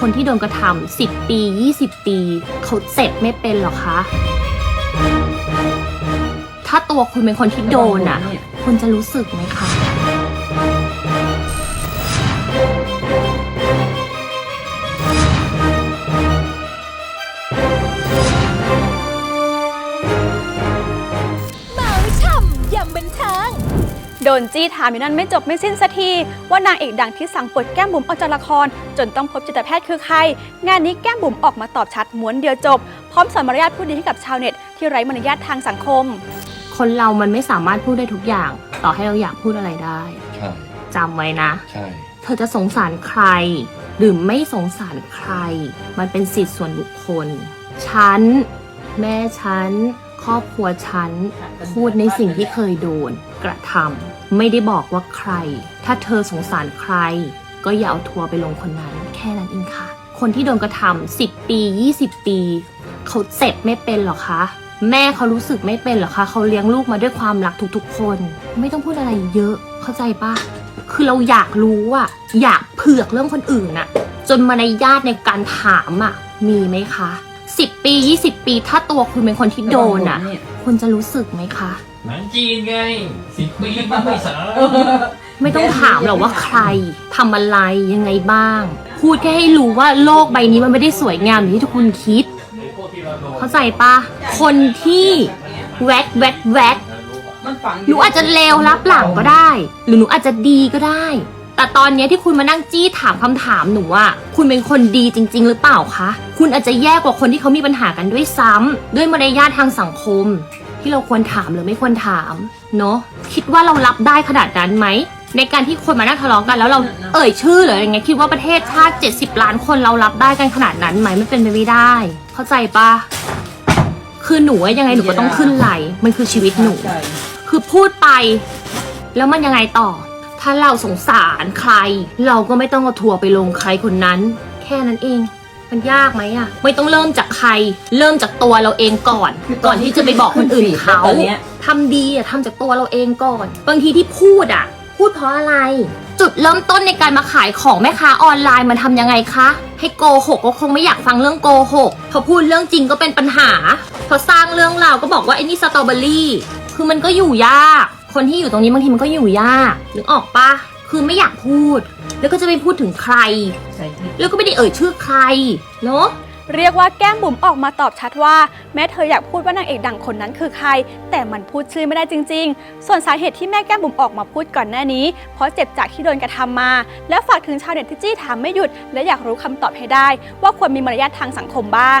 คนที่โดนกระทำ10 ปี 20 ปี เขาเจ็บไม่เป็นหรอคะ ถ้าตัวคุณเป็นคนที่โดนอะ คุณจะรู้สึกไหมคะ ดนจี้ถามอยู่นั่นไม่จบไม่สิ้นสักที ว่านางเอกดังที่สั่งปลดแก้มบุ๋มออกจากละคร จนต้องพบจิตแพทย์คือใคร งานนี้แก้มบุ๋มออกมาตอบชัดม้วนเดียวจบ พร้อมสอนมารยาทพูดดีให้กับชาวเน็ต ที่ไร้มารยาททางสังคม คนเรามันไม่สามารถพูดได้ทุกอย่าง ต่อให้เราอยากพูดอะไรได้ใช่จำไว้นะ ใช่เธอจะสงสารใคร หรือไม่สงสารใคร มันเป็นสิทธิส่วนบุคคลฉันแม่ฉันครอบครัวฉันพูดในสิ่งที่เคยโดน กระทำไม่ได้บอกว่าใคร ถ้าเธอสงสารใคร ก็อย่าเอาทัวร์ไปลงคนนั้น แค่นั้นเองค่ะ คนที่โดนกระทำ10 ปี 20 ปี เขาเจ็บไม่เป็นหรอคะ แม่เขารู้สึกไม่เป็นหรอคะ เขาเลี้ยงลูกมาด้วยความรักทุกๆ คน ไม่ต้องพูดอะไรเยอะ เข้าใจปะคือเราอยากรู้อะอยากเผือกเรื่องคนอื่นอะจนมารยาทในการถามอะมีไหมคะสิบปียี่สิบปี ถ้าตัวคุณเป็นคนที่โดนอะ คุณจะรู้สึกไหมคะ หนังจีนไงสิบปีมันไม่สารไม่ต้องถามหรอกว่าใครทำอะไรยังไงบ้าง พูดแค่ให้รู้ว่าโลกใบนี้มันไม่ได้สวยงามอย่างที่ทุกคนคิด เข้าใจปะคนที่แวดแวดแวดมันฝังหนูอาจจะเลวรับหลังก็ได้ หรือหนูอาจจะดีก็ได้ แต่ตอนเนี้ยที่คุณมานั่งจี้ถามคำถามหนูอะคุณเป็นคนดีจริง ๆ หรือเปล่าคะ คุณอาจจะแย่กว่าคนที่เขามีปัญหากันด้วยซ้ำด้วยมารยาททางสังคม ที่เราควรถามหรือไม่ควรถามเนาะคิดว่าเรารับได้ขนาดนั้นไหมในการที่คนมานั่งทะเลาะกันแล้วเราเอ่ยชื่อหรืออะไรเงี้ยคิดว่าประเทศชาติ 70 ล้านคนเรารับได้กันขนาดนั้นไหมไม่เป็นไปไม่ได้ เข้าใจปะคือหนูอะยังไงหนูก็ต้องขึ้นไหลมันคือชีวิตหนูใช่คือพูดไป แล้วมันยังไงต่อ ถ้าเราสงสารใคร เราก็ไม่ต้องเอาทัวร์ไปลงใครคนนั้น แค่นั้นเอง มันยากไหมอะไม่ต้องเริ่มจากใคร เริ่มจากตัวเราเองก่อนก่อนที่จะไปบอกคนอื่นเขาตอนเนี้ย ทำดีอะทำจากตัวเราเองก่อน บางทีที่พูดอะพูดเพราะอะไร จุดเริ่มต้นในการมาขายของแม่ค้าออนไลน์มันทำยังไงคะ ให้โกหกก็คงไม่อยากฟังเรื่องโกหกพอพูดเรื่องจริงก็เป็นปัญหา พอสร้างเรื่องราวก็บอกว่าไอ้นี่สตรอเบอรี่ คือมันก็อยู่ยาก คนที่อยู่ตรงนี้บางทีมันก็อยู่ยากนึกออกปะคือไม่อยากพูด แล้วก็จะไม่พูดถึงใครใส่ที่แล้วก็ไม่ได้เอ่ยชื่อใครเนาะเรียกว่าแก้มบุ๋มออกมาตอบชัดว่า แม้เธออยากพูดว่านางเอกดังคนนั้นคือใคร แต่มันพูดชื่อไม่ได้จริง ๆ ส่วนสาเหตุที่แม่แก้มบุ๋มออกมาพูดก่อนหน้านี้ เพราะเจ็บจากที่โดนกระทำมา และฝากถึงชาวเน็ตที่จี้ถามไม่หยุด และอยากรู้คำตอบให้ได้ ว่าควรมีมารยาททางสังคมบ้าง